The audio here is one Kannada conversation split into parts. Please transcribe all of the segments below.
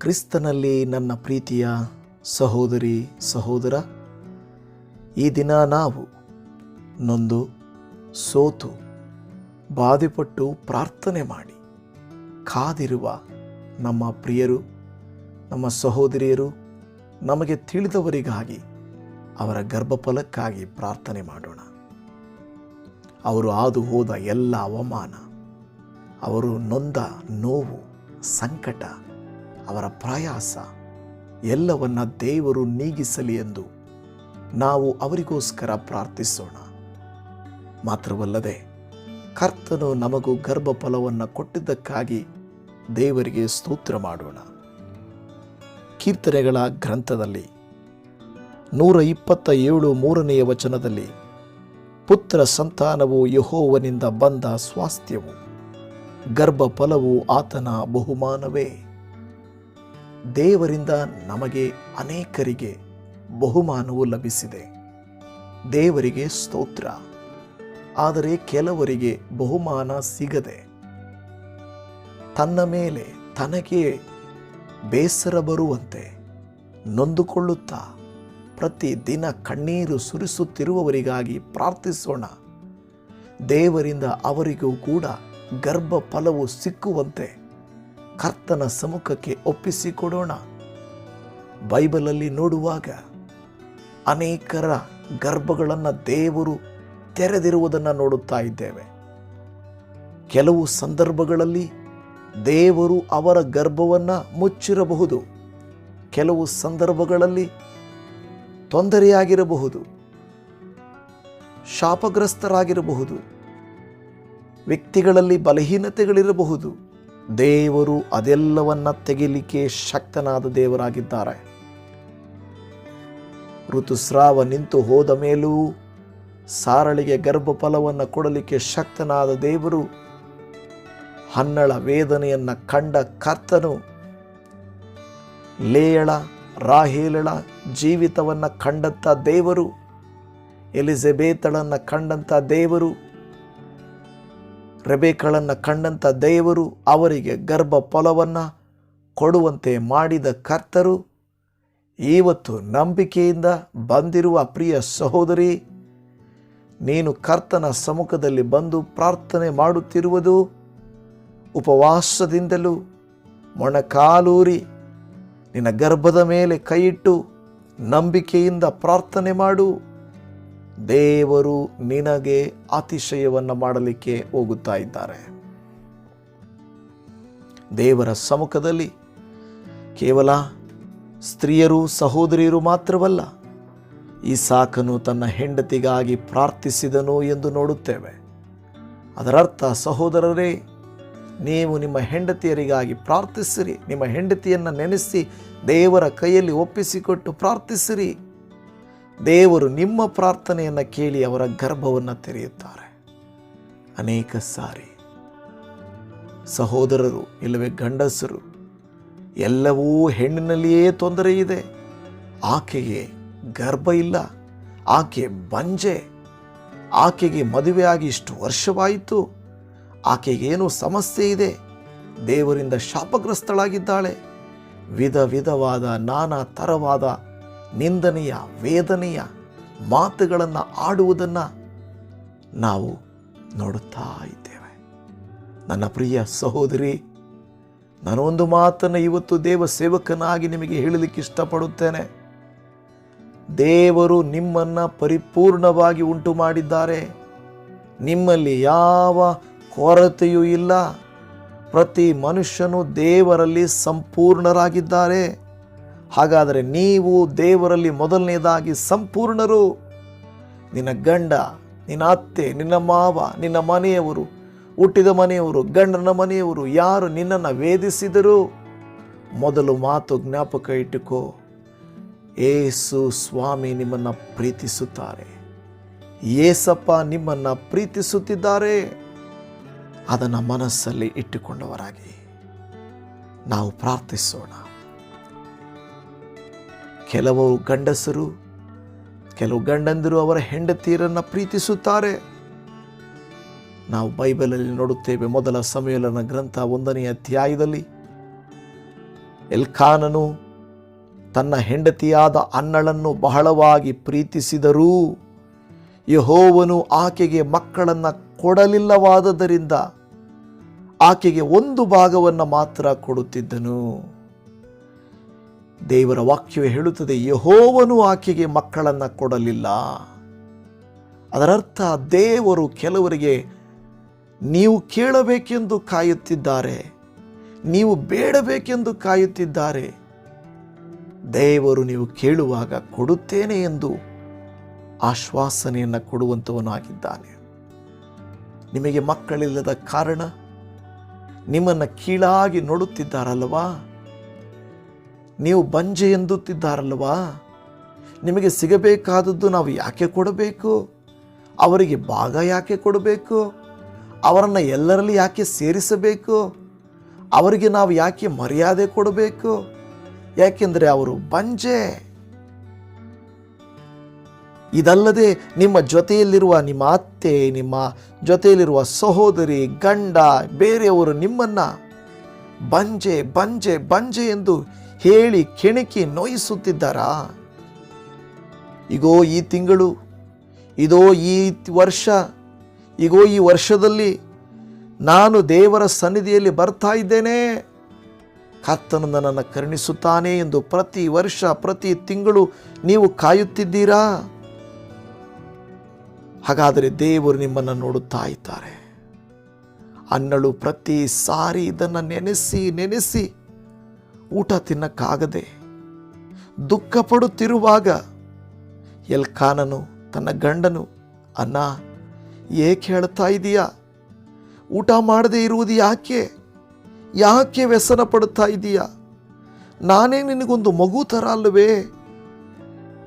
ಕ್ರಿಸ್ತನಲ್ಲಿ ನನ್ನ ಪ್ರೀತಿಯ ಸಹೋದರಿ, ಸಹೋದರ, ಈ ದಿನ ನಾವು ನೊಂದು ಸೋತು ಬಾಧೆಪಟ್ಟು ಪ್ರಾರ್ಥನೆ ಮಾಡಿ ಕಾದಿರುವ ನಮ್ಮ ಪ್ರಿಯರು, ನಮ್ಮ ಸಹೋದರಿಯರು, ನಮಗೆ ತಿಳಿದವರಿಗಾಗಿ ಅವರ ಗರ್ಭಫಲಕ್ಕಾಗಿ ಪ್ರಾರ್ಥನೆ ಮಾಡೋಣ. ಅವರು ಹಾದು ಹೋದ ಎಲ್ಲ ಅವಮಾನ, ಅವರು ನೊಂದ ನೋವು, ಸಂಕಟ ಅವರ ಪ್ರಯಾಸ ಎಲ್ಲವನ್ನ ದೇವರು ನೀಗಿಸಲಿ ಎಂದು ನಾವು ಅವರಿಗೋಸ್ಕರ ಪ್ರಾರ್ಥಿಸೋಣ. ಮಾತ್ರವಲ್ಲದೆ ಕರ್ತನು ನಮಗೂ ಗರ್ಭಫಲವನ್ನು ಕೊಟ್ಟಿದ್ದಕ್ಕಾಗಿ ದೇವರಿಗೆ ಸ್ತೋತ್ರ ಮಾಡೋಣ. ಕೀರ್ತನೆಗಳ ಗ್ರಂಥದಲ್ಲಿ ನೂರ ಇಪ್ಪತ್ತ ಏಳು ಮೂರನೆಯ ವಚನದಲ್ಲಿ ಪುತ್ರ ಸಂತಾನವು ಯಹೋವನಿಂದ ಬಂದ ಸ್ವಾಸ್ಥ್ಯವು, ಗರ್ಭಫಲವು ಆತನ ಬಹುಮಾನವೇ. ದೇವರಿಂದ ನಮಗೆ ಅನೇಕರಿಗೆ ಬಹುಮಾನವು ಲಭಿಸಿದೆ. ದೇವರಿಗೆ ಸ್ತೋತ್ರ. ಆದರೆ ಕೆಲವರಿಗೆ ಬಹುಮಾನ ಸಿಗದೆ. ತನ್ನ ಮೇಲೆ ತನಗೆ ಬೇಸರ ಬರುವಂತೆ ನೊಂದುಕೊಳ್ಳುತ್ತಾ ಪ್ರತಿ ದಿನ ಕಣ್ಣೀರು ಸುರಿಸುತ್ತಿರುವವರಿಗಾಗಿ ಪ್ರಾರ್ಥಿಸೋಣ. ದೇವರಿಂದ ಅವರಿಗೂ ಕೂಡ ಗರ್ಭ ಫಲವು ಸಿಕ್ಕುವಂತೆ ಕರ್ತನ ಸಮ್ಮುಖಕ್ಕೆ ಒಪ್ಪಿಸಿಕೊಡೋಣ. ಬೈಬಲಲ್ಲಿ ನೋಡುವಾಗ ಅನೇಕರ ಗರ್ಭಗಳನ್ನು ದೇವರು ತೆರೆದಿರುವುದನ್ನು ನೋಡುತ್ತಾ ಇದ್ದೇವೆ. ಕೆಲವು ಸಂದರ್ಭಗಳಲ್ಲಿ ದೇವರು ಅವರ ಗರ್ಭವನ್ನು ಮುಚ್ಚಿರಬಹುದು. ಕೆಲವು ಸಂದರ್ಭಗಳಲ್ಲಿ ತೊಂದರೆಯಾಗಿರಬಹುದು. ಶಾಪಗ್ರಸ್ತರಾಗಿರಬಹುದು. ವ್ಯಕ್ತಿಗಳಲ್ಲಿ ಬಲಹೀನತೆಗಳಿರಬಹುದು. ದೇವರು ಅದೆಲ್ಲವನ್ನ ತೆಗಿಲಿಕ್ಕೆ ಶಕ್ತನಾದ ದೇವರಾಗಿದ್ದಾರೆ. ಋತುಸ್ರಾವ ನಿಂತು ಹೋದ ಮೇಲೂ ಸಾರಳಿಗೆ ಗರ್ಭಫಲವನ್ನು ಕೊಡಲಿಕ್ಕೆ ಶಕ್ತನಾದ ದೇವರು ಹನ್ನಳ ವೇದನೆಯನ್ನು ಕಂಡ ಕರ್ತನು ಲೇಯಳ, ರಾಹೇಲಳ ಜೀವಿತವನ್ನು ಕಂಡಂಥ ದೇವರು, ಎಲಿಜೆಬೇತಳನ್ನು ಕಂಡಂಥ ದೇವರು ರೆಬೇಕಳನ್ನು ಕಂಡಂಥ ದೇವರು ಅವರಿಗೆ ಗರ್ಭ ಫಲವನ್ನು ಕೊಡುವಂತೆ ಮಾಡಿದ ಕರ್ತರು ಇವತ್ತು ನಂಬಿಕೆಯಿಂದ ಬಂದಿರುವ ಪ್ರಿಯ ಸಹೋದರಿ, ನೀನು ಕರ್ತನ ಸಮ್ಮುಖದಲ್ಲಿ ಬಂದು ಪ್ರಾರ್ಥನೆ ಮಾಡುತ್ತಿರುವುದು ಉಪವಾಸದಿಂದಲೂ ಮೊಣಕಾಲೂರಿ. ನಿನ್ನ ಗರ್ಭದ ಮೇಲೆ ಕೈಯಿಟ್ಟು ನಂಬಿಕೆಯಿಂದ ಪ್ರಾರ್ಥನೆ ಮಾಡು. ದೇವರು ನಿನಗೆ ಅತಿಶಯವನ್ನು ಮಾಡಲಿಕ್ಕೆ ಹೋಗುತ್ತಾ ಇದ್ದಾರೆ. ದೇವರ ಸಮ್ಮುಖದಲ್ಲಿ ಕೇವಲ ಸ್ತ್ರೀಯರು ಸಹೋದರಿಯರು ಮಾತ್ರವಲ್ಲ, ಈ ಸಾಕನು ತನ್ನ ಹೆಂಡತಿಗಾಗಿ ಪ್ರಾರ್ಥಿಸಿದನು ಎಂದು ನೋಡುತ್ತೇವೆ. ಅದರರ್ಥ ಸಹೋದರರೇ, ನೀವು ನಿಮ್ಮ ಹೆಂಡತಿಯರಿಗಾಗಿ ಪ್ರಾರ್ಥಿಸಿರಿ, ನಿಮ್ಮ ಹೆಂಡತಿಯನ್ನು ನೆನೆಸಿ ದೇವರ ಕೈಯಲ್ಲಿ ಒಪ್ಪಿಸಿಕೊಟ್ಟು ಪ್ರಾರ್ಥಿಸಿರಿ. ದೇವರು ನಿಮ್ಮ ಪ್ರಾರ್ಥನೆಯನ್ನು ಕೇಳಿ ಅವರ ಗರ್ಭವನ್ನು ತೆರೆಯುತ್ತಾರೆ. ಅನೇಕ ಸಾರಿ ಸಹೋದರರು, ಇಲ್ಲವೇ ಗಂಡಸರು, ಎಲ್ಲವೂ ಹೆಣ್ಣಿನಲ್ಲಿಯೇ ತೊಂದರೆ ಇದೆ. ಆಕೆಗೆ ಗರ್ಭ ಇಲ್ಲ, ಆಕೆ ಬಂಜೆ, ಆಕೆಗೆ ಮದುವೆಯಾಗಿ ಇಷ್ಟು ವರ್ಷವಾಯಿತು ಆಕೆಗೇನು ಸಮಸ್ಯೆ ಇದೆ, ದೇವರಿಂದ ಶಾಪಗ್ರಸ್ತಳಾಗಿದ್ದಾಳೆ. ವಿಧ ವಿಧವಾದ, ನಾನಾ ಥರವಾದ ನಿಂದನೆಯ, ವೇದನೆಯ ಮಾತುಗಳನ್ನು ಆಡುವುದನ್ನು ನಾವು ನೋಡುತ್ತಾ ಇದ್ದೇವೆ. ನನ್ನ ಪ್ರಿಯ ಸಹೋದರಿ ನಾನೊಂದು ಮಾತನ್ನು ಇವತ್ತು ದೇವ ಸೇವಕನಾಗಿ ನಿಮಗೆ ಹೇಳಲಿಕ್ಕೆ ಇಷ್ಟಪಡುತ್ತೇನೆ. ದೇವರು ನಿಮ್ಮನ್ನು ಪರಿಪೂರ್ಣವಾಗಿ ಉಂಟು ಮಾಡಿದ್ದಾರೆ. ನಿಮ್ಮಲ್ಲಿ ಯಾವ ಕೊರತೆಯೂ ಇಲ್ಲ. ಪ್ರತಿ ಮನುಷ್ಯನು ದೇವರಲ್ಲಿ ಸಂಪೂರ್ಣರಾಗಿದ್ದಾರೆ. ಹಾಗಾದರೆ ನೀವು ದೇವರಲ್ಲಿ ಮೊದಲನೇದಾಗಿ ಸಂಪೂರ್ಣರು. ನಿನ್ನ ಗಂಡ, ನಿನ್ನ ಅತ್ತೆ, ನಿನ್ನ ಮಾವ, ನಿನ್ನ ಮನೆಯವರು, ಹುಟ್ಟಿದ ಮನೆಯವರು, ಗಂಡನ ಮನೆಯವರು ಯಾರು ನಿನ್ನನ್ನು ವೇದಿಸಿದರು? ಮೊದಲು ಮಾತು ಜ್ಞಾಪಕ ಇಟ್ಟುಕೋ. ಏಸು ಸ್ವಾಮಿ ನಿಮ್ಮನ್ನು ಪ್ರೀತಿಸುತ್ತಾರೆ. ಏಸಪ್ಪ ನಿಮ್ಮನ್ನು ಪ್ರೀತಿಸುತ್ತಿದ್ದಾರೆ. ಅದನ್ನು ಮನಸ್ಸಲ್ಲಿ ಇಟ್ಟುಕೊಂಡವರಾಗಿ ನಾವು ಪ್ರಾರ್ಥಿಸೋಣ. ಕೆಲವು ಗಂಡಸರು, ಕೆಲವು ಗಂಡಂದಿರು ಅವರ ಹೆಂಡತಿಯರನ್ನು ಪ್ರೀತಿಸುತ್ತಾರೆ. ನಾವು ಬೈಬಲಲ್ಲಿ ನೋಡುತ್ತೇವೆ ಮೊದಲ ಸಮಯಲನ ಗ್ರಂಥ ಒಂದನೆಯ ಅಧ್ಯಾಯದಲ್ಲಿ ಎಲ್ಖಾನನು ತನ್ನ ಹೆಂಡತಿಯಾದ ಅನ್ನಳನ್ನು ಬಹಳವಾಗಿ ಪ್ರೀತಿಸಿದರೂ ಯಹೋವನು ಆಕೆಗೆ ಮಕ್ಕಳನ್ನು ಕೊಡಲಿಲ್ಲವಾದದರಿಂದ ಆಕೆಗೆ ಒಂದು ಭಾಗವನ್ನು ಮಾತ್ರ ಕೊಡುತ್ತಿದ್ದನು. ದೇವರ ವಾಕ್ಯವೇ ಹೇಳುತ್ತದೆ, ಯಹೋವನು ಆಕೆಗೆ ಮಕ್ಕಳನ್ನು ಕೊಡಲಿಲ್ಲ. ಅದರರ್ಥ ದೇವರು ಕೆಲವರಿಗೆ, ನೀವು ಕೇಳಬೇಕೆಂದು ಕಾಯುತ್ತಿದ್ದಾರೆ, ನೀವು ಬೇಡಬೇಕೆಂದು ಕಾಯುತ್ತಿದ್ದಾರೆ, ದೇವರು ನೀವು ಕೇಳುವಾಗ ಕೊಡುತ್ತೇನೆ ಎಂದು ಆಶ್ವಾಸನೆಯನ್ನು ಕೊಡುವಂಥವನಾಗಿದ್ದಾನೆ ನಿಮಗೆ ಮಕ್ಕಳಿಲ್ಲದ ಕಾರಣ, ನಿಮ್ಮನ್ನು ಕೀಳಾಗಿ ನೋಡುತ್ತಿದ್ದಾರಲ್ವಾ ನೀವು ಬಂಜೆ ಎಂದುತ್ತಿದ್ದಾರಲ್ವಾ ನಿಮಗೆ ಸಿಗಬೇಕಾದದ್ದು ನಾವು ಯಾಕೆ ಕೊಡಬೇಕು? ಅವರಿಗೆ ಭಾಗ ಯಾಕೆ ಕೊಡಬೇಕು? ಅವರನ್ನು ಎಲ್ಲರಲ್ಲಿ ಯಾಕೆ ಸೇರಿಸಬೇಕು? ಅವರಿಗೆ ನಾವು ಯಾಕೆ ಮರ್ಯಾದೆ ಕೊಡಬೇಕು? ಯಾಕೆಂದರೆ ಅವರು ಬಂಜೆ. ಇದಲ್ಲದೆ ನಿಮ್ಮ ಜೊತೆಯಲ್ಲಿರುವ ನಿಮ್ಮ ಅತ್ತೆ, ನಿಮ್ಮ ಜೊತೆಯಲ್ಲಿರುವ ಸಹೋದರಿ, ಗಂಡ, ಬೇರೆಯವರು ನಿಮ್ಮನ್ನು ಬಂಜೆ ಬಂಜೆ ಬಂಜೆ ಎಂದು ಹೇಳಿ ಕೆಣಕಿ ನೋಯಿಸುತ್ತಿದ್ದಾರಾ? ಇಗೋ ಈ ತಿಂಗಳು, ಇದೋ ಈ ವರ್ಷ, ಇಗೋ ಈ ವರ್ಷದಲ್ಲಿ ನಾನು ದೇವರ ಸನ್ನಿಧಿಯಲ್ಲಿ ಬರ್ತಾ ಇದ್ದೇನೆ. ಕರ್ತನು ನನ್ನನ್ನು ಕರುಣಿಸುತ್ತಾನೆ ಎಂದು ಪ್ರತಿ ವರ್ಷ, ಪ್ರತಿ ತಿಂಗಳು ನೀವು ಕಾಯುತ್ತಿದ್ದೀರಾ? ಹಾಗಾದರೆ ದೇವರು ನಿಮ್ಮನ್ನು ನೋಡುತ್ತಾ ಇದ್ದಾರೆ. ಅನ್ನಳು ಪ್ರತಿ ಸಾರಿ ಇದನ್ನು ನೆನೆಸಿ ನೆನೆಸಿ ಊಟ ತಿನ್ನಕ್ಕಾಗದೆ ದುಃಖ ಪಡುತ್ತಿರುವಾಗ ಎಲ್ಕಾನನು ತನ್ನ ಗಂಡನು ಅನ್ನ ಏಕೆ ಹೇಳ್ತಾ ಇದೀಯಾ? ಊಟ ಮಾಡದೇ ಇರುವುದು ಯಾಕೆ? ಯಾಕೆ ವ್ಯಸನ ಪಡುತ್ತಾ ಇದೀಯಾ? ನಾನೇ ನಿನಗೊಂದು ಮಗು ಥರ ಅಲ್ಲವೇ?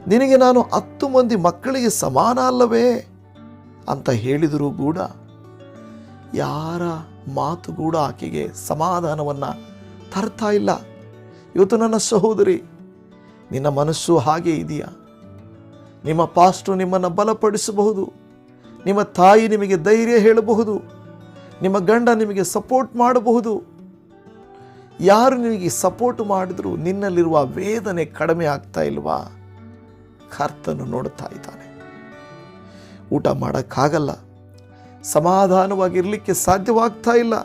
ನಿನಗೆ ನಾನು ಹತ್ತು ಮಂದಿ ಮಕ್ಕಳಿಗೆ ಸಮಾನ ಅಲ್ಲವೇ? ಅಂತ ಹೇಳಿದರೂ ಕೂಡ ಯಾರ ಮಾತು ಕೂಡ ಆಕೆಗೆ ಸಮಾಧಾನವನ್ನು ತರ್ತಾ ಇಲ್ಲ. ಇವತ್ತು ನನ್ನ ಸಹೋದರಿ, ನಿನ್ನ ಮನಸ್ಸು ಹಾಗೆ ಇದೆಯಾ? ನಿಮ್ಮ ಪಾಸ್ಟು ನಿಮ್ಮನ್ನು ಬಲಪಡಿಸಬಹುದು, ನಿಮ್ಮ ತಾಯಿ ನಿಮಗೆ ಧೈರ್ಯ ಹೇಳಬಹುದು, ನಿಮ್ಮ ಗಂಡ ನಿಮಗೆ ಸಪೋರ್ಟ್ ಮಾಡಬಹುದು. ಯಾರು ನಿಮಗೆ ಸಪೋರ್ಟ್ ಮಾಡಿದರೂ ನಿನ್ನಲ್ಲಿರುವ ವೇದನೆ ಕಡಿಮೆ ಆಗ್ತಾ ಇಲ್ವಾ? ಕರ್ತನು ನೋಡ್ತಾ ಇದ್ದಾನೆ. ಊಟ ಮಾಡೋಕ್ಕಾಗಲ್ಲ, ಸಮಾಧಾನವಾಗಿರಲಿಕ್ಕೆ ಸಾಧ್ಯವಾಗ್ತಾ ಇಲ್ಲ.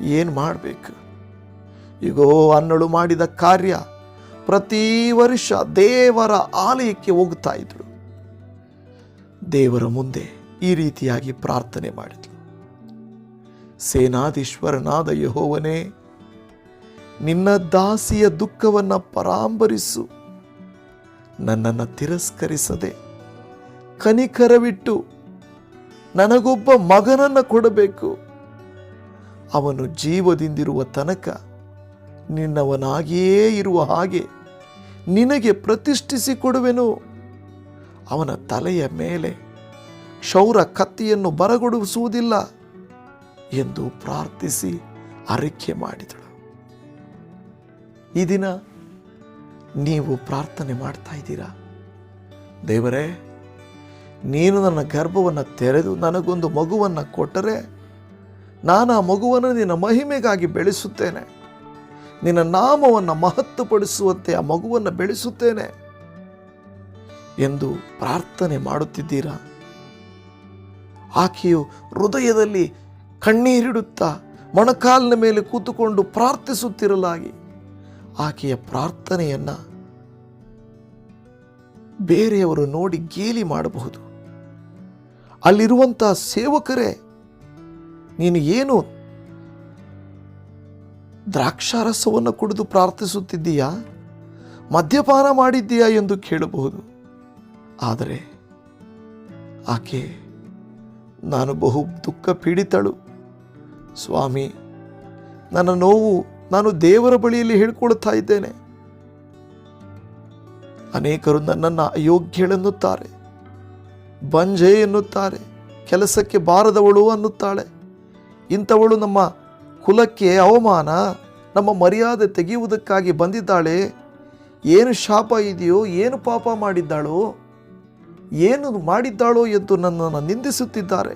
ಏನು ಮಾಡಬೇಕು? ಈಗೋ ಅನ್ನಳು ಮಾಡಿದ ಕಾರ್ಯ ಪ್ರತಿ ವರ್ಷ ದೇವರ ಆಲಯಕ್ಕೆ ಹೋಗ್ತಾ ಇದ್ರು. ದೇವರ ಮುಂದೆ ಈ ರೀತಿಯಾಗಿ ಪ್ರಾರ್ಥನೆ ಮಾಡಿದ್ಳು ಸೇನಾಧೀಶ್ವರನಾದ ಯಹೋವನೇ, ನಿನ್ನ ದಾಸಿಯ ದುಃಖವನ್ನು ಪರಾಂಬರಿಸು. ನನ್ನನ್ನು ತಿರಸ್ಕರಿಸದೆ ಕನಿಕರವಿಟ್ಟು ನನಗೊಬ್ಬ ಮಗನನ್ನು ಕೊಡಬೇಕು. ಅವನು ಜೀವದಿಂದಿರುವ ತನಕ ನಿನ್ನವನಾಗಿಯೇ ಇರುವ ಹಾಗೆ ನಿನಗೆ ಪ್ರತಿಷ್ಠಿಸಿ ಕೊಡುವೆನು ಅವನ ತಲೆಯ ಮೇಲೆ ಕ್ಷೌರ ಕತ್ತಿಯನ್ನು ಬರಗೊಡಿಸುವುದಿಲ್ಲ ಎಂದು ಪ್ರಾರ್ಥಿಸಿ ಅರಿಕೆ ಮಾಡಿದಳು. ಈ ದಿನ ನೀವು ಪ್ರಾರ್ಥನೆ ಮಾಡ್ತಾ ಇದ್ದೀರಾ? ದೇವರೇ, ನೀನು ನನ್ನ ಗರ್ಭವನ್ನು ತೆರೆದು ನನಗೊಂದು ಮಗುವನ್ನು ಕೊಟ್ಟರೆ ನಾನು ಆ ಮಗುವನ್ನು ನಿನ್ನ ಮಹಿಮೆಗಾಗಿ ಬೆಳೆಸುತ್ತೇನೆ. ನಿನ್ನ ನಾಮವನ್ನು ಮಹತ್ವಪಡಿಸುವಂತೆ ಆ ಮಗುವನ್ನು ಬೆಳೆಸುತ್ತೇನೆ ಎಂದು ಪ್ರಾರ್ಥನೆ ಮಾಡುತ್ತಿದ್ದೀರಾ? ಆಕೆಯು ಹೃದಯದಲ್ಲಿ ಕಣ್ಣೀರಿಡುತ್ತಾ ಮೊಣಕಾಲಿನ ಮೇಲೆ ಕೂತುಕೊಂಡು ಪ್ರಾರ್ಥಿಸುತ್ತಿರಲಾಗಿ ಆಕೆಯ ಪ್ರಾರ್ಥನೆಯನ್ನು ಬೇರೆಯವರು ನೋಡಿ ಗೇಲಿ ಮಾಡಬಹುದು. ಅಲ್ಲಿರುವಂಥ ಸೇವಕರೇ, ನೀನು ಏನು ದ್ರಾಕ್ಷಾರಸವನ್ನು ಕುಡಿದು ಪ್ರಾರ್ಥಿಸುತ್ತಿದ್ದೀಯಾ? ಮದ್ಯಪಾನ ಮಾಡಿದ್ದೀಯಾ ಎಂದು ಕೇಳಬಹುದು. ಆದರೆ ಆಕೆ, ನಾನು ಬಹು ದುಃಖ ಪೀಡಿತಳು. ಸ್ವಾಮಿ, ನನ್ನ ನೋವು ನಾನು ದೇವರ ಬಳಿಯಲ್ಲಿ ಹೇಳ್ಕೊಳ್ತಾ ಇದ್ದೇನೆ. ಅನೇಕರು ನನ್ನನ್ನು ಅಯೋಗ್ಯಳೆನ್ನುತ್ತಾರೆ, ಬಂಜೆ ಎನ್ನುತ್ತಾರೆ, ಕೆಲಸಕ್ಕೆ ಬಾರದವಳು ಅನ್ನುತ್ತಾಳೆ. ಇಂಥವಳು ನಮ್ಮ ಕುಲಕ್ಕೆ ಅವಮಾನ, ನಮ್ಮ ಮರ್ಯಾದೆ ತೆಗೆಯುವುದಕ್ಕಾಗಿ ಬಂದಿದ್ದಾಳೆ. ಏನು ಶಾಪ ಇದೆಯೋ, ಏನು ಪಾಪ ಮಾಡಿದ್ದಾಳೋ, ಏನು ಮಾಡಿದ್ದಾಳೋ ಎಂದು ನನ್ನನ್ನು ನಿಂದಿಸುತ್ತಿದ್ದಾರೆ.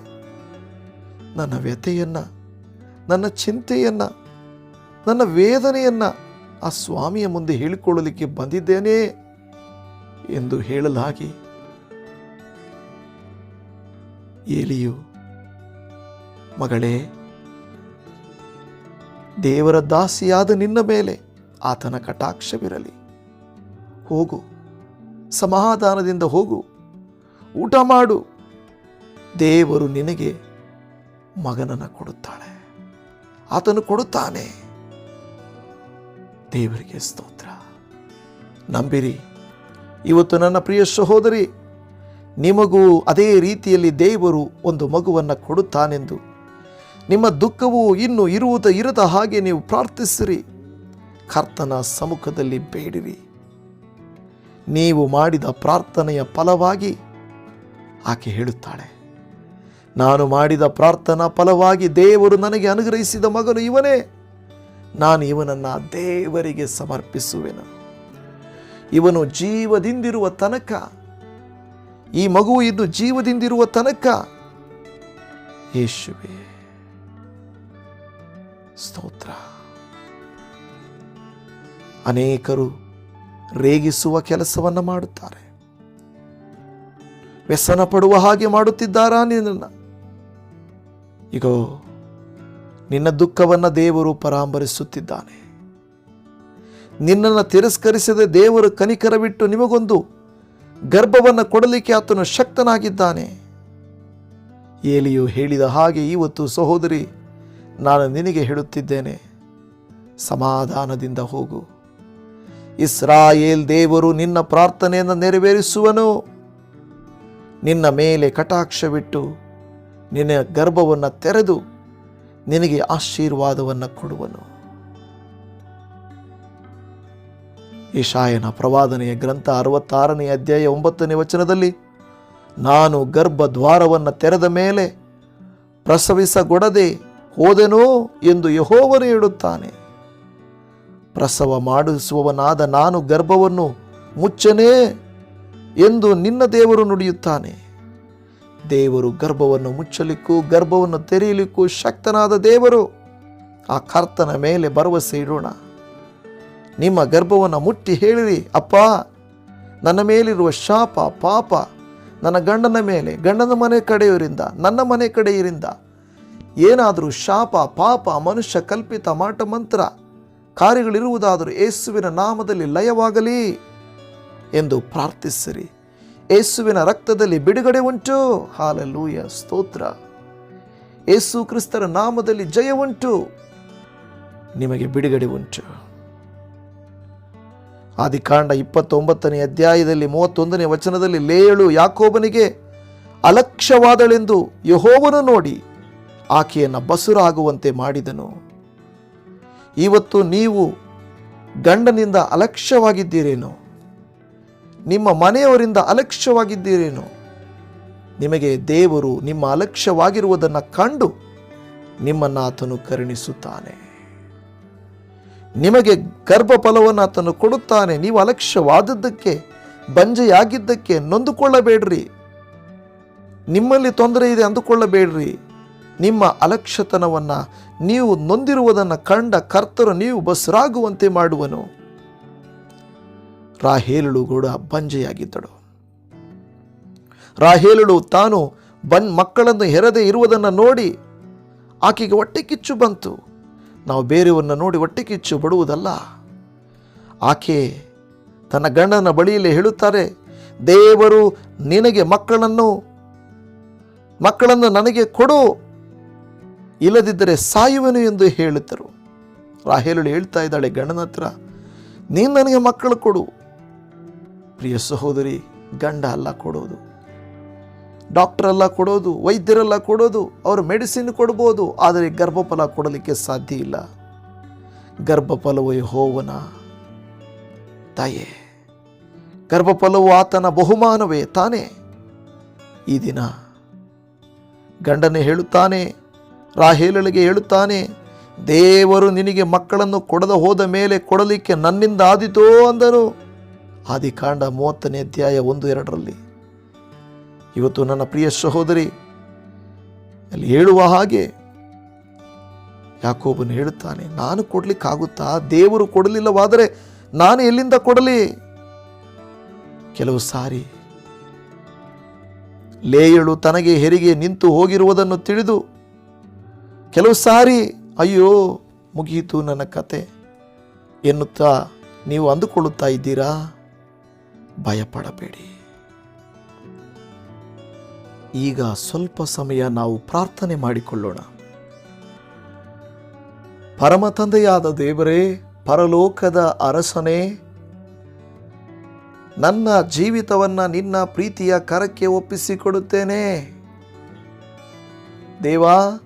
ನನ್ನ ವ್ಯಥೆಯನ್ನು, ನನ್ನ ಚಿಂತೆಯನ್ನು, ನನ್ನ ವೇದನೆಯನ್ನು ಆ ಸ್ವಾಮಿಯ ಮುಂದೆ ಹೇಳಿಕೊಳ್ಳಲಿಕ್ಕೆ ಬಂದಿದ್ದೇನೆ ಎಂದು ಹೇಳಲಾಗಿ, ಏಲಿಯು, ಮಗಳೇ ದೇವರ ದಾಸಿಯಾದ ನಿನ್ನ ಮೇಲೆ ಆತನ ಕಟಾಕ್ಷವಿರಲಿ. ಹೋಗು, ಸಮಾಧಾನದಿಂದ ಹೋಗು, ಊಟ ಮಾಡು. ದೇವರು ನಿನಗೆ ಮಗನನ್ನು ಕೊಡುತ್ತಾಳೆ ಆತನು ಕೊಡುತ್ತಾನೆ. ದೇವರಿಗೆ ಸ್ತೋತ್ರ. ನಂಬಿರಿ, ಇವತ್ತು ನನ್ನ ಪ್ರಿಯ ಸಹೋದರಿ, ನಿಮಗೂ ಅದೇ ರೀತಿಯಲ್ಲಿ ದೇವರು ಒಂದು ಮಗುವನ್ನು ಕೊಡುತ್ತಾನೆಂದು ನಿಮ್ಮ ದುಃಖವು ಇನ್ನು ಇರುವುದ ಇರದ ಹಾಗೆ ನೀವು ಪ್ರಾರ್ಥಿಸಿರಿ. ಕರ್ತನ ಸಮ್ಮುಖದಲ್ಲಿ ಬೇಡಿರಿ. ನೀವು ಮಾಡಿದ ಪ್ರಾರ್ಥನೆಯ ಫಲವಾಗಿ ಆಕೆ ಹೇಳುತ್ತಾಳೆ. ನಾನು ಮಾಡಿದ ಪ್ರಾರ್ಥನಾ ಫಲವಾಗಿ ದೇವರು ನನಗೆ ಅನುಗ್ರಹಿಸಿದ ಮಗನು ಇವನೇ. ನಾನು ಇವನನ್ನು ದೇವರಿಗೆ ಸಮರ್ಪಿಸುವೆನು. ಇವನು ಜೀವದಿಂದಿರುವ ತನಕ. ಈ ಮಗುವು ಇದ್ದು ಜೀವದಿಂದಿರುವ ತನಕ. ಯೇಸುವೆ ಸ್ತೋತ್ರ. ಅನೇಕರು ರೇಗಿಸುವ ಕೆಲಸವನ್ನು ಮಾಡುತ್ತಾರೆ. ವ್ಯಸನ ಪಡುವ ಹಾಗೆ ಮಾಡುತ್ತಿದ್ದಾರಾ ನಿನ್ನ? ಈಗ ನಿನ್ನ ದುಃಖವನ್ನು ದೇವರು ಪರಾಂಬರಿಸುತ್ತಿದ್ದಾನೆ. ನಿನ್ನನ್ನು ತಿರಸ್ಕರಿಸದೆ ದೇವರು ಕನಿಕರವಿಟ್ಟು ನಿಮಗೊಂದು ಗರ್ಭವನ್ನು ಕೊಡಲಿಕ್ಕೆ ಆತನು ಶಕ್ತನಾಗಿದ್ದಾನೆ. ಏಲಿಯು ಹೇಳಿದ ಹಾಗೆ ಇವತ್ತು ಸಹೋದರಿ ನಾನು ನಿನಗೆ ಹೇಳುತ್ತಿದ್ದೇನೆ. ಸಮಾಧಾನದಿಂದ ಹೋಗು. ಇಸ್ರಾಯೇಲ್ ದೇವರು ನಿನ್ನ ಪ್ರಾರ್ಥನೆಯನ್ನು ನೆರವೇರಿಸುವನು. ನಿನ್ನ ಮೇಲೆ ಕಟಾಕ್ಷವಿಟ್ಟು ನಿನ್ನ ಗರ್ಭವನ್ನು ತೆರೆದು ನಿನಗೆ ಆಶೀರ್ವಾದವನ್ನು ಕೊಡುವನು. ಈಶಾಯನ ಪ್ರವಾದನೆಯ ಗ್ರಂಥ ಅರವತ್ತಾರನೇ ಅಧ್ಯಾಯ ಒಂಬತ್ತನೇ ವಚನದಲ್ಲಿ, ನಾನು ಗರ್ಭದ್ವಾರವನ್ನು ತೆರೆದ ಮೇಲೆ ಪ್ರಸವಿಸಗೊಡದೆ ಹೋದೆನೋ ಎಂದು ಯಹೋವನು ಹೇಳುತ್ತಾನೆ. ಪ್ರಸವ ಮಾಡಿಸುವವನಾದ ನಾನು ಗರ್ಭವನ್ನು ಮುಚ್ಚನೆ ಎಂದು ನಿನ್ನ ದೇವರು ನುಡಿಯುತ್ತಾನೆ. ದೇವರು ಗರ್ಭವನ್ನು ಮುಚ್ಚಲಿಕ್ಕೂ ಗರ್ಭವನ್ನು ತೆರೆಯಲಿಕ್ಕೂ ಶಕ್ತನಾದ ದೇವರು, ಆ ಕರ್ತನ ಮೇಲೆ ಭರವಸೆ ಇಡೋಣ. ನಿಮ್ಮ ಗರ್ಭವನ್ನು ಮುಟ್ಟಿ ಹೇಳಿರಿ, ಅಪ್ಪ, ನನ್ನ ಮೇಲಿರುವ ಶಾಪ, ಪಾಪ, ನನ್ನ ಗಂಡನ ಮೇಲೆ, ಗಂಡನ ಮನೆ ಕಡೆಯವರಿಂದ, ನನ್ನ ಮನೆ ಕಡೆಯವರಿಂದ ಏನಾದರೂ ಶಾಪ, ಪಾಪ, ಮನುಷ್ಯ ಕಲ್ಪಿತ ಮಾಟ ಮಂತ್ರ, ಕಾರ್ಯಗಳಿರುವುದಾದರೂ ಯೇಸುವಿನ ನಾಮದಲ್ಲಿ ಲಯವಾಗಲಿ ಎಂದು ಪ್ರಾರ್ಥಿಸಿರಿ. ಯೇಸುವಿನ ರಕ್ತದಲ್ಲಿ ಬಿಡುಗಡೆ ಉಂಟು. ಹಾಲಲೂಯ. ಸ್ತೋತ್ರ. ಏಸು ಕ್ರಿಸ್ತರ ನಾಮದಲ್ಲಿ ಜಯ ಉಂಟು. ನಿಮಗೆ ಬಿಡುಗಡೆ ಉಂಟು. ಆದಿಕಾಂಡ ಇಪ್ಪತ್ತೊಂಬತ್ತನೇ ಅಧ್ಯಾಯದಲ್ಲಿ ಮೂವತ್ತೊಂದನೇ ವಚನದಲ್ಲಿ ಲೇಯಳು ಯಾಕೋಬನಿಗೆ ಅಲಕ್ಷ್ಯವಾದಳೆಂದು ಯಹೋವನು ನೋಡಿ ಆಕೆಯನ್ನು ಬಸುರಾಗುವಂತೆ ಮಾಡಿದನು. ಇವತ್ತು ನೀವು ಗಂಡನಿಂದ ಅಲಕ್ಷ್ಯವಾಗಿದ್ದೀರೇನೋ? ನಿಮ್ಮ ಮನೆಯವರಿಂದ ಅಲಕ್ಷ್ಯವಾಗಿದ್ದೀರೇನೋ? ನಿಮಗೆ ದೇವರು ನಿಮ್ಮ ಅಲಕ್ಷ್ಯವಾಗಿರುವುದನ್ನು ಕಂಡು ನಿಮ್ಮನ್ನು ಆತನು ಕರುಣಿಸುತ್ತಾನೆ. ನಿಮಗೆ ಗರ್ಭಫಲವನ್ನು ಆತನು ಕೊಡುತ್ತಾನೆ. ನೀವು ಅಲಕ್ಷ್ಯವಾದದ್ದಕ್ಕೆ, ಬಂಜೆಯಾಗಿದ್ದಕ್ಕೆ ನೊಂದುಕೊಳ್ಳಬೇಡ್ರಿ. ನಿಮ್ಮಲ್ಲಿ ತೊಂದರೆ ಇದೆ ಅಂದುಕೊಳ್ಳಬೇಡ್ರಿ. ನಿಮ್ಮ ಅಲಕ್ಷ್ಯತನವನ್ನು ನೀವು ನೊಂದಿರುವುದನ್ನು ಕಂಡ ಕರ್ತರು ನೀವು ಬಸರಾಗುವಂತೆ ಮಾಡುವನು. ರಾಹೇಲಳು ಕೂಡ ಬಂಜೆಯಾಗಿದ್ದಳು. ರಾಹೇಲಳು ತಾನು ಬನ್ ಮಕ್ಕಳನ್ನು ಹೆರದೆ ಇರುವುದನ್ನು ನೋಡಿ ಆಕೆಗೆ ಹೊಟ್ಟೆ ಕಿಚ್ಚು ಬಂತು. ನಾವು ಬೇರೆಯವನ್ನ ನೋಡಿ ಹೊಟ್ಟೆ ಕಿಚ್ಚು ಬಡುವುದಲ್ಲ ಆಕೆ ತನ್ನ ಗಂಡನ ಬಳಿಯಲ್ಲಿ ಹೇಳುತ್ತಾರೆ, ದೇವರು ನಿನಗೆ ಮಕ್ಕಳನ್ನು ಮಕ್ಕಳನ್ನು ನನಗೆ ಕೊಡು. ಇಲ್ಲದಿದ್ದರೆ ಸಾಯುವೆನು ಎಂದು ಹೇಳುತ್ತರು. ರಾಹೇಲಳು ಹೇಳ್ತಾ ಇದ್ದಾಳೆ ಗಂಡನ ಹತ್ರ ನೀನು ನನಗೆ ಮಕ್ಕಳು ಕೊಡು. ಪ್ರಿಯ ಸಹೋದರಿ, ಗಂಡ ಅಲ್ಲ ಕೊಡೋದು. ಅಲ್ಲ ಕೊಡೋದು, ವೈದ್ಯರೆಲ್ಲ ಕೊಡೋದು, ಅವರು ಮೆಡಿಸಿನ್ ಕೊಡ್ಬೋದು, ಆದರೆ ಗರ್ಭಫಲ ಕೊಡಲಿಕ್ಕೆ ಸಾಧ್ಯ ಇಲ್ಲ. ಗರ್ಭಫಲವು ಹೋವನ ತಾಯೇ. ಗರ್ಭಫಲವು ಆತನ ಬಹುಮಾನವೇ ತಾನೇ. ಈ ದಿನ ಗಂಡನೇ ಹೇಳುತ್ತಾನೆ ರಾಹೇಲಳಿಗೆ ಹೇಳುತ್ತಾನೆ, ದೇವರು ನಿನಗೆ ಮಕ್ಕಳನ್ನು ಕೊಡದ ಹೋದ ಮೇಲೆ ಕೊಡಲಿಕ್ಕೆ ನನ್ನಿಂದ ಆದಿತೋ ಅಂದನು ಆದಿಕಾಂಡ ಮೂವತ್ತನೇ ಅಧ್ಯಾಯ ಒಂದು ಎರಡರಲ್ಲಿ, ಇವತ್ತು ನನ್ನ ಪ್ರಿಯ ಸಹೋದರಿ, ಅಲ್ಲಿ ಹೇಳುವ ಹಾಗೆ ಯಾಕೋಬನು ಹೇಳುತ್ತಾನೆ, ನಾನು ಕೊಡಲಿಕ್ಕಾಗುತ್ತಾ? ದೇವರು ಕೊಡಲಿಲ್ಲವಾದರೆ ನಾನು ಎಲ್ಲಿಂದ ಕೊಡಲಿ? ಕೆಲವು ಸಾರಿ ಲೇಯಳು ತನಗೆ ಹೆರಿಗೆ ನಿಂತು ಹೋಗಿರುವುದನ್ನು ತಿಳಿದು ಕೆಲವು ಸಾರಿ, ಅಯ್ಯೋ ಮುಗಿಯಿತು ನನ್ನ ಕತೆ ಎನ್ನುತ್ತಾ ನೀವು ಅಂದುಕೊಳ್ಳುತ್ತಾ ಇದ್ದೀರಾ? ಭಯಪಡಬೇಡಿ. ಈಗ ಸ್ವಲ್ಪ ಸಮಯ ನಾವು ಪ್ರಾರ್ಥನೆ ಮಾಡಿಕೊಳ್ಳೋಣ. ಪರಮ ತಂದೆಯಾದ ದೇವರೇ, ಪರಲೋಕದ ಅರಸನೇ, ನನ್ನ ಜೀವಿತವನ್ನ ನಿನ್ನ ಪ್ರೀತಿಯ ಕರಕ್ಕೆ ಒಪ್ಪಿಸಿಕೊಡುತ್ತೇನೆ. ದೇವಾ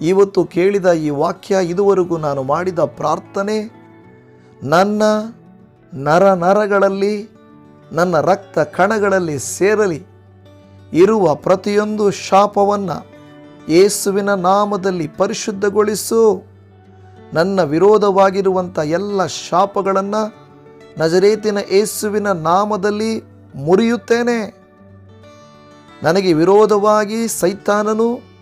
ಇವತ್ತು ಕೇಳಿದ ಈ ವಾಕ್ಯ ಇದುವರೆಗೂ ನಾನು ಮಾಡಿದ ಪ್ರಾರ್ಥನೆ, ನನ್ನ ನರ ನರಗಳಲ್ಲಿ, ನನ್ನ ರಕ್ತ ಕಣಗಳಲ್ಲಿ ಸೇರಲಿ. ಇರುವ ಪ್ರತಿಯೊಂದು ಶಾಪವನ್ನು ಯೇಸುವಿನ ನಾಮದಲ್ಲಿ ಪರಿಶುದ್ಧಗೊಳಿಸು. ನನ್ನ ವಿರೋಧವಾಗಿರುವಂಥ ಎಲ್ಲ ಶಾಪಗಳನ್ನು ನಜರೇತಿನ ಯೇಸುವಿನ ನಾಮದಲ್ಲಿ ಮುರಿಯುತ್ತೇನೆ. ನನಗೆ ವಿರೋಧವಾಗಿ ಸೈತಾನನು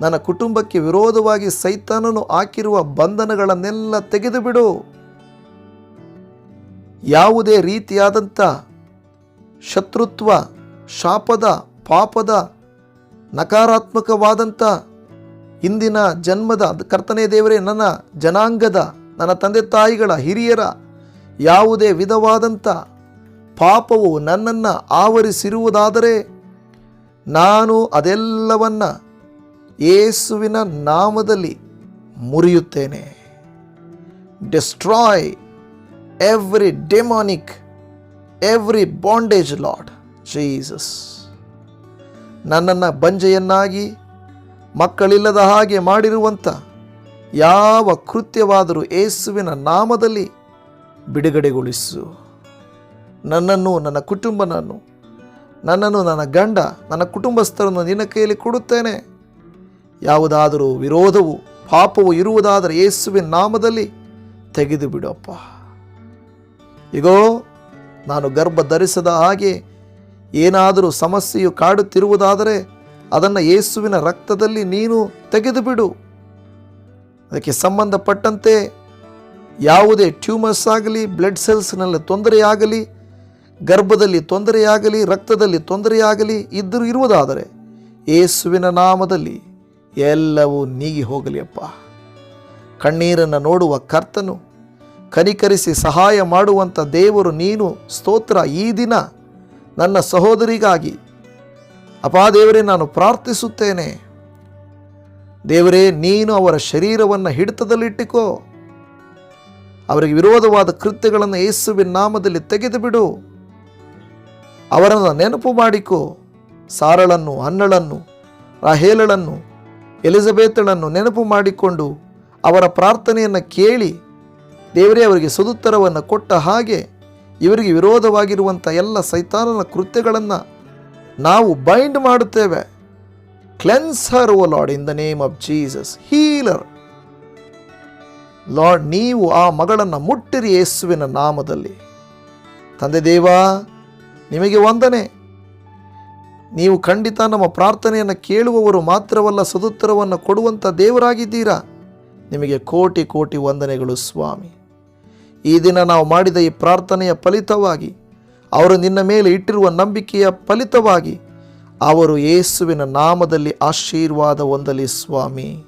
ನನ್ನ ಕುಟುಂಬಕ್ಕೆ ವಿರೋಧವಾಗಿ ಸೈತಾನನು ಹಾಕಿರುವ ಬಂಧನಗಳನ್ನೆಲ್ಲ ತೆಗೆದುಬಿಡು. ಯಾವುದೇ ರೀತಿಯಾದಂಥ ಶತ್ರುತ್ವ, ಶಾಪದ, ಪಾಪದ, ನಕಾರಾತ್ಮಕವಾದಂಥ ಇಂದಿನ ಜನ್ಮದ, ಕರ್ತನೆ ದೇವರೇ, ನನ್ನ ಜನಾಂಗದ, ನನ್ನ ತಂದೆ ತಾಯಿಗಳ ಹಿರಿಯರ ಯಾವುದೇ ವಿಧವಾದಂಥ ಪಾಪವು ನನ್ನನ್ನು ಆವರಿಸಿರುವುದಾದರೆ, ನಾನು ಅದೆಲ್ಲವನ್ನ ಯೇಸುವಿನ ನಾಮದಲ್ಲಿ ಮುರಿಯುತ್ತೇನೆ. Destroy every demonic every bondage lord Jesus ನನ್ನನ್ನು ಬಂಜೆಯನ್ನಾಗಿ, ಮಕ್ಕಳಿಲ್ಲದ ಹಾಗೆ ಮಾಡಿರುವಂಥ ಯಾವ ಕೃತ್ಯವಾದರೂ ಯೇಸುವಿನ ನಾಮದಲ್ಲಿ ಬಿಡುಗಡೆಗೊಳಿಸು. ನನ್ನನ್ನು, ನನ್ನ ಕುಟುಂಬನನ್ನು, ನನ್ನನ್ನು ನನ್ನ ಗಂಡ, ನನ್ನ ಕುಟುಂಬಸ್ಥರನ್ನು ನಿನ್ನ ಕೈಯಲ್ಲಿ ಕೊಡುತ್ತೇನೆ. ಯಾವುದಾದರೂ ವಿರೋಧವು ಪಾಪವು ಇರುವುದಾದರೆ ಯೇಸುವಿನ ನಾಮದಲ್ಲಿ ತೆಗೆದು ಬಿಡಪ್ಪ ಈಗೋ ನಾನು ಗರ್ಭ ಧರಿಸದ ಹಾಗೆ ಏನಾದರೂ ಸಮಸ್ಯೆಯು ಕಾಡುತ್ತಿರುವುದಾದರೆ ಅದನ್ನು ಯೇಸುವಿನ ರಕ್ತದಲ್ಲಿ ನೀನು ತೆಗೆದು ಬಿಡು ಅದಕ್ಕೆ ಸಂಬಂಧಪಟ್ಟಂತೆ ಯಾವುದೇ ಟ್ಯೂಮರ್ಸ್ ಆಗಲಿ, ಬ್ಲಡ್ ಸೆಲ್ಸ್ನಲ್ಲಿ ತೊಂದರೆಯಾಗಲಿ, ಗರ್ಭದಲ್ಲಿ ತೊಂದರೆಯಾಗಲಿ, ರಕ್ತದಲ್ಲಿ ತೊಂದರೆಯಾಗಲಿ ಇದ್ದರೂ ಇರುವುದಾದರೆ ಯೇಸುವಿನ ನಾಮದಲ್ಲಿ ಎಲ್ಲವೂ ನೀಗಿ ಹೋಗಲಿ ಅಪ್ಪ. ಕಣ್ಣೀರನ್ನು ನೋಡುವ ಕರ್ತನು, ಕನಿಕರಿಸಿ ಸಹಾಯ ಮಾಡುವಂಥ ದೇವರು ನೀನು. ಸ್ತೋತ್ರ ಈ ದಿನ ನನ್ನ ಸಹೋದರಿಗಾಗಿ. ಅಪಾ ದೇವರೇ, ನಾನು ಪ್ರಾರ್ಥಿಸುತ್ತೇನೆ. ದೇವರೇ, ನೀನು ಅವರ ಶರೀರವನ್ನು ಹಿಡಿತದಲ್ಲಿಟ್ಟಿಕೋ. ಅವರಿಗೆ ವಿರೋಧವಾದ ಕೃತ್ಯಗಳನ್ನು ಯೇಸುವಿನ ನಾಮದಲ್ಲಿ ತೆಗೆದುಬಿಡು. ಅವರನ್ನು ನೆನಪು ಮಾಡಿಕೋ. ಸಾರಳನ್ನು ಅನ್ನಳನ್ನು ರಾಹೇಲಳನ್ನು ಎಲಿಜಬೆತಳನ್ನು ನೆನಪು ಮಾಡಿಕೊಂಡು ಅವರ ಪ್ರಾರ್ಥನೆಯನ್ನು ಕೇಳಿ ದೇವರೇ ಅವರಿಗೆ ಸದುತ್ತರವನ್ನು ಕೊಟ್ಟ ಹಾಗೆ ಇವರಿಗೆ ವಿರೋಧವಾಗಿರುವಂಥ ಎಲ್ಲ ಸೈತಾನನ ಕೃತ್ಯಗಳನ್ನು ನಾವು ಬೈಂಡ್ ಮಾಡುತ್ತೇವೆ. Cleanse her O lord in the name of Jesus healer lord ನೀವು ಆ ಮಗಳನ್ನು ಮುಟ್ಟಿರಿ ಯೇಸುವಿನ ನಾಮದಲ್ಲಿ. ತಂದೆ ದೇವಾ, ನಿಮಗೆ ವಂದನೆ. ನೀವು ಖಂಡಿತ ನಮ್ಮ ಪ್ರಾರ್ಥನೆಯನ್ನು ಕೇಳುವವರು ಮಾತ್ರವಲ್ಲ, ಸದುತ್ತರವನ್ನು ಕೊಡುವಂಥ ದೇವರಾಗಿದ್ದೀರಾ? ನಿಮಗೆ ಕೋಟಿ ಕೋಟಿ ವಂದನೆಗಳು ಸ್ವಾಮಿ. ಈ ದಿನ ನಾವು ಮಾಡಿದ ಈ ಪ್ರಾರ್ಥನೆಯ ಫಲಿತವಾಗಿ, ಅವರು ನಿನ್ನ ಮೇಲೆ ಇಟ್ಟಿರುವ ನಂಬಿಕೆಯ ಫಲಿತವಾಗಿ, ಅವರು ಯೇಸುವಿನ ನಾಮದಲ್ಲಿ ಆಶೀರ್ವಾದ ಹೊಂದಲಿ ಸ್ವಾಮಿ.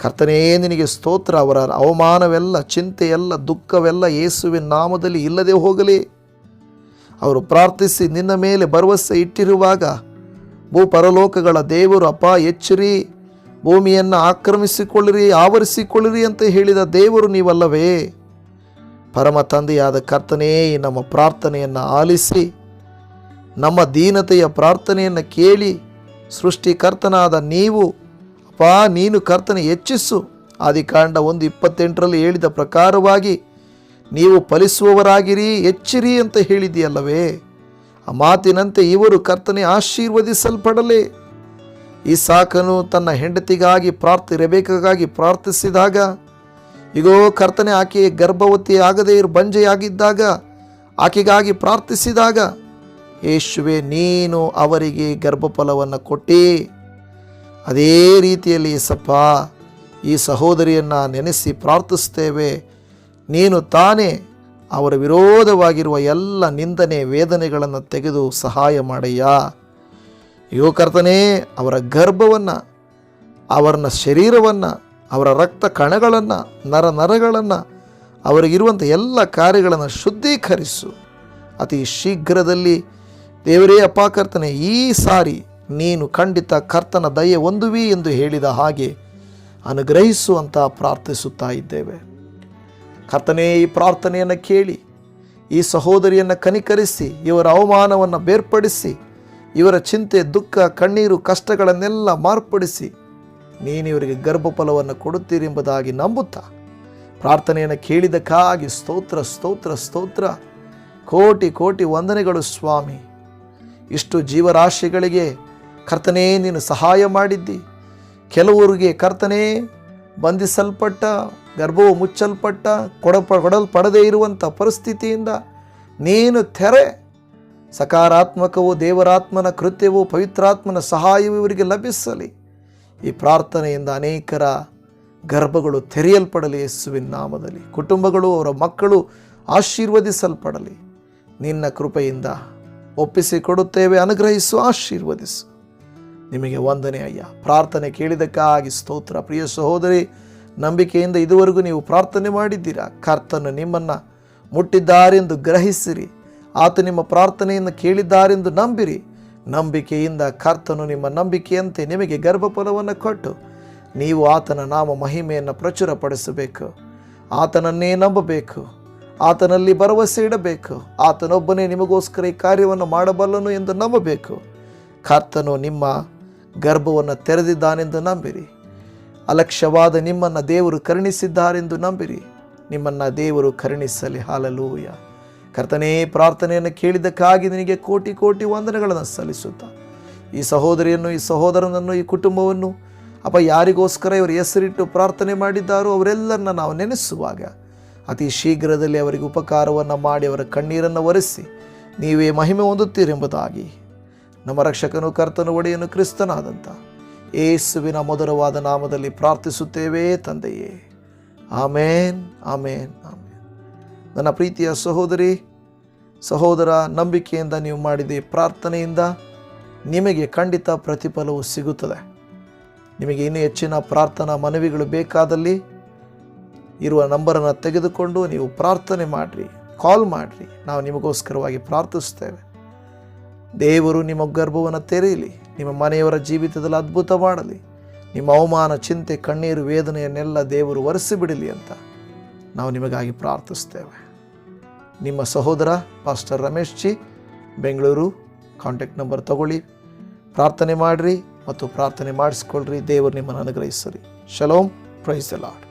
ಕರ್ತನೇ, ನಿನಗೆ ಸ್ತೋತ್ರ. ಅವರ ಅವಮಾನವೆಲ್ಲ, ಚಿಂತೆಯೆಲ್ಲ, ದುಃಖವೆಲ್ಲ ಯೇಸುವಿನ ನಾಮದಲ್ಲಿ ಇಲ್ಲದೆ ಹೋಗಲಿ. ಅವರು ಪ್ರಾರ್ಥಿಸಿ ನಿನ್ನ ಮೇಲೆ ಭರವಸೆ ಇಟ್ಟಿರುವಾಗ ಭೂ ಪರಲೋಕಗಳ ದೇವರು, ಅಪ್ಪ, ಎಚ್ಚರಿ. ಭೂಮಿಯನ್ನು ಆಕ್ರಮಿಸಿಕೊಳ್ಳಿರಿ, ಆವರಿಸಿಕೊಳ್ಳಿರಿ ಅಂತ ಹೇಳಿದ ದೇವರು ನೀವಲ್ಲವೇ? ಪರಮ ತಂದೆಯಾದ ಕರ್ತನೇ ನಮ್ಮ ಪ್ರಾರ್ಥನೆಯನ್ನು ಆಲಿಸಿ, ನಮ್ಮ ದೀನತೆಯ ಪ್ರಾರ್ಥನೆಯನ್ನು ಕೇಳಿ, ಸೃಷ್ಟಿಕರ್ತನಾದ ನೀವು, ಅಪ್ಪ, ನೀನು ಕರ್ತನೆ ಹೆಚ್ಚಿಸು. ಆದಿಕಾಂಡ ಒಂದು ಇಪ್ಪತ್ತೆಂಟರಲ್ಲಿ ಹೇಳಿದ ಪ್ರಕಾರವಾಗಿ ನೀವು ಫಲಿಸುವವರಾಗಿರಿ, ಎಚ್ಚಿರಿ ಅಂತ ಹೇಳಿದೆಯಲ್ಲವೇ ಆ ಮಾತಿನಂತೆ ಇವರು ಕರ್ತನೆ ಆಶೀರ್ವದಿಸಲ್ಪಡಲೇ. ಈ ಸಾಕನು ತನ್ನ ಹೆಂಡತಿಗಾಗಿ ಪ್ರಾರ್ಥಿ ರೆಬೇಕಾಗಿ ಪ್ರಾರ್ಥಿಸಿದಾಗ, ಇಗೋ ಕರ್ತನೆ ಆಕೆ ಗರ್ಭವತಿ ಆಗದೇ ಇರು, ಬಂಜೆಯಾಗಿದ್ದಾಗ ಆಕೆಗಾಗಿ ಪ್ರಾರ್ಥಿಸಿದಾಗ ಯೇಶುವೆ ನೀನು ಅವರಿಗೆ ಗರ್ಭಫಲವನ್ನು ಕೊಟ್ಟಿ. ಅದೇ ರೀತಿಯಲ್ಲಿ ಸಪ್ಪ ಈ ಸಹೋದರಿಯನ್ನು ನೆನೆಸಿ ಪ್ರಾರ್ಥಿಸ್ತೇವೆ ನೀನು ತಾನೇ ಅವರ ವಿರೋಧವಾಗಿರುವ ಎಲ್ಲ ನಿಂದನೆ ವೇದನೆಗಳನ್ನು ತೆಗೆದು ಸಹಾಯ ಮಾಡಯ್ಯ. ಯುವಕರ್ತನೇ ಕರ್ತನೇ, ಅವರ ಗರ್ಭವನ್ನು, ಅವರನ್ನ ಶರೀರವನ್ನು, ಅವರ ರಕ್ತ ಕಣಗಳನ್ನು, ನರ ನರಗಳನ್ನು ಅವರಿಗಿರುವಂಥ ಎಲ್ಲ ಕಾರ್ಯಗಳನ್ನು ಶುದ್ಧೀಕರಿಸು. ಅತಿ ಶೀಘ್ರದಲ್ಲಿ ದೇವರೇ ಅಪ್ಪ ಕರ್ತನೆ, ಈ ಸಾರಿ ನೀನು ಖಂಡಿತ ಕರ್ತನ ದಯೆ ಒಂದುವಿ ಎಂದು ಹೇಳಿದ ಹಾಗೆ ಅನುಗ್ರಹಿಸುವಂತ ಪ್ರಾರ್ಥಿಸುತ್ತಾ ಇದ್ದೇವೆ. ಕರ್ತನೇ ಈ ಪ್ರಾರ್ಥನೆಯನ್ನು ಕೇಳಿ, ಈ ಸಹೋದರಿಯನ್ನು ಕನಿಕರಿಸಿ, ಇವರ ಅವಮಾನವನ್ನು ಬೇರ್ಪಡಿಸಿ, ಇವರ ಚಿಂತೆ, ದುಃಖ, ಕಣ್ಣೀರು, ಕಷ್ಟಗಳನ್ನೆಲ್ಲ ಮಾರ್ಪಡಿಸಿ ನೀನಿವರಿಗೆ ಗರ್ಭಫಲವನ್ನು ಕೊಡುತ್ತೀರಿ ಎಂಬುದಾಗಿ ನಂಬುತ್ತಾ? ಪ್ರಾರ್ಥನೆಯನ್ನು ಕೇಳಿದಕ್ಕಾಗಿ ಸ್ತೋತ್ರ ಸ್ತೋತ್ರ ಸ್ತೋತ್ರ. ಕೋಟಿ ಕೋಟಿ ವಂದನೆಗಳು ಸ್ವಾಮಿ. ಇಷ್ಟು ಜೀವರಾಶಿಗಳಿಗೆ ಕರ್ತನೇ ನೀನು ಸಹಾಯ ಮಾಡಿದ್ದಿ. ಕೆಲವರಿಗೆ ಕರ್ತನೇ ಬಂಧಿಸಲ್ಪಟ್ಟ ಗರ್ಭವು ಮುಚ್ಚಲ್ಪಟ್ಟ, ಕೊಡಪ, ಕೊಡಲ್ಪಡದೇ ಇರುವಂಥ ಪರಿಸ್ಥಿತಿಯಿಂದ ನೀನು ತೆರೆ. ಸಕಾರಾತ್ಮಕವು ದೇವರಾತ್ಮನ ಕೃತ್ಯವು ಪವಿತ್ರಾತ್ಮನ ಸಹಾಯವು ಇವರಿಗೆ ಲಭಿಸಲಿ. ಈ ಪ್ರಾರ್ಥನೆಯಿಂದ ಅನೇಕರ ಗರ್ಭಗಳು ತೆರೆಯಲ್ಪಡಲಿ ಯೇಸುವಿನ ನಾಮದಲ್ಲಿ. ಕುಟುಂಬಗಳು, ಅವರ ಮಕ್ಕಳು ಆಶೀರ್ವದಿಸಲ್ಪಡಲಿ. ನಿನ್ನ ಕೃಪೆಯಿಂದ ಒಪ್ಪಿಸಿಕೊಡುತ್ತೇವೆ, ಅನುಗ್ರಹಿಸು, ಆಶೀರ್ವದಿಸು. ನಿಮಗೆ ವಂದನೆ ಅಯ್ಯ. ಪ್ರಾರ್ಥನೆ ಕೇಳಿದಕ್ಕಾಗಿ ಸ್ತೋತ್ರ. ಪ್ರಿಯ ಸಹೋದರಿ ನಂಬಿಕೆಯಿಂದ ಇದುವರೆಗೂ ನೀವು ಪ್ರಾರ್ಥನೆ ಮಾಡಿದ್ದೀರಾ? ಕರ್ತನು ನಿಮ್ಮನ್ನು ಮುಟ್ಟಿದ್ದಾರೆಂದು ಗ್ರಹಿಸಿರಿ. ಆತ ನಿಮ್ಮ ಪ್ರಾರ್ಥನೆಯನ್ನು ಕೇಳಿದ್ದಾರೆಂದು ನಂಬಿರಿ. ನಂಬಿಕೆಯಿಂದ ಕರ್ತನು ನಿಮ್ಮ ನಂಬಿಕೆಯಂತೆ ನಿಮಗೆ ಗರ್ಭಫಲವನ್ನು ಕೊಟ್ಟು ನೀವು ಆತನ ನಾಮ ಮಹಿಮೆಯನ್ನು ಪ್ರಚುರಪಡಿಸಬೇಕು. ಆತನನ್ನೇ ನಂಬಬೇಕು. ಆತನಲ್ಲಿ ಭರವಸೆ ಇಡಬೇಕು. ಆತನೊಬ್ಬನೇ ನಿಮಗೋಸ್ಕರ ಈ ಕಾರ್ಯವನ್ನು ಮಾಡಬಲ್ಲನು ಎಂದು ನಂಬಬೇಕು. ಕರ್ತನು ನಿಮ್ಮ ಗರ್ಭವನ್ನು ತೆರೆದಿದ್ದಾನೆಂದು ನಂಬಿರಿ. ಅಲಕ್ಷ್ಯವಾದ ನಿಮ್ಮನ್ನು ದೇವರು ಕರುಣಿಸಿದ್ದಾರೆಂದು ನಂಬಿರಿ. ನಿಮ್ಮನ್ನು ದೇವರು ಕರುಣಿಸಲಿ. ಹಾಲಲೂಯ. ಕರ್ತನೇ, ಪ್ರಾರ್ಥನೆಯನ್ನು ಕೇಳಿದ್ದಕ್ಕಾಗಿ ನಿನಗೆ ಕೋಟಿ ಕೋಟಿ ವಂದನೆಗಳನ್ನು ಸಲ್ಲಿಸುತ್ತಾ. ಈ ಸಹೋದರಿಯನ್ನು, ಈ ಸಹೋದರನನ್ನು, ಈ ಕುಟುಂಬವನ್ನು ಅಪ್ಪ ಯಾರಿಗೋಸ್ಕರ ಇವರು ಹೆಸರಿಟ್ಟು ಪ್ರಾರ್ಥನೆ ಮಾಡಿದ್ದಾರೋ ಅವರೆಲ್ಲರನ್ನ ನಾವು ನೆನೆಸುವಾಗ ಅತಿ ಶೀಘ್ರದಲ್ಲಿ ಅವರಿಗೆ ಉಪಕಾರವನ್ನು ಮಾಡಿ ಅವರ ಕಣ್ಣೀರನ್ನು ಒರೆಸಿ ನೀವೇ ಮಹಿಮೆ ಹೊಂದುತ್ತೀರೆಂಬುದಾಗಿ. ನಮ್ಮ ರಕ್ಷಕನು ಕರ್ತನು ಒಡೆಯನು ಕ್ರಿಸ್ತನಾದಂಥ ಏಸುವಿನ ಮಧುರವಾದ ನಾಮದಲ್ಲಿ ಪ್ರಾರ್ಥಿಸುತ್ತೇವೆ ತಂದೆಯೇ. ಆಮೇನ್ ಆಮೇನ್ ಆಮೇನ್. ನನ್ನ ಪ್ರೀತಿಯ ಸಹೋದರಿ, ಸಹೋದರ, ನಂಬಿಕೆಯಿಂದ ನೀವು ಮಾಡಿದ ಪ್ರಾರ್ಥನೆಯಿಂದ ನಿಮಗೆ ಖಂಡಿತ ಪ್ರತಿಫಲವು ಸಿಗುತ್ತದೆ. ನಿಮಗೆ ಇನ್ನೂ ಹೆಚ್ಚಿನ ಪ್ರಾರ್ಥನಾ ಮನವಿಗಳು ಬೇಕಾದಲ್ಲಿ ಇರುವ ನಂಬರನ್ನು ತೆಗೆದುಕೊಂಡು ನೀವು ಪ್ರಾರ್ಥನೆ ಮಾಡಿರಿ, ಕಾಲ್ ಮಾಡಿರಿ. ನಾವು ನಿಮಗೋಸ್ಕರವಾಗಿ ಪ್ರಾರ್ಥಿಸ್ತೇವೆ ದೇವರು ನಿಮ್ಮ ಗರ್ಭವನ್ನು ತೆರೆಯಲಿ. ನಿಮ್ಮ ಮನೆಯವರ ಜೀವಿತದಲ್ಲಿ ಅದ್ಭುತ ಮಾಡಲಿ ನಿಮ್ಮ ಅವಮಾನ, ಚಿಂತೆ, ಕಣ್ಣೀರು, ವೇದನೆಯನ್ನೆಲ್ಲ ದೇವರು ಒರೆಸಿಬಿಡಲಿ ಅಂತ ನಾವು ನಿಮಗಾಗಿ ಪ್ರಾರ್ಥಿಸ್ತೇವೆ ನಿಮ್ಮ ಸಹೋದರ pastor Ramesh ji, Bengaluru contact number ತಗೊಳ್ಳಿ. ಪ್ರಾರ್ಥನೆ ಮಾಡಿರಿ ಮತ್ತು ಪ್ರಾರ್ಥನೆ ಮಾಡಿಸ್ಕೊಳ್ರಿ. ದೇವರು ನಿಮ್ಮನ್ನು ಅನುಗ್ರಹಿಸಲಿ ಶಲೋಮ್ ಪ್ರೈಸ್ ಲಾರ್ಡ್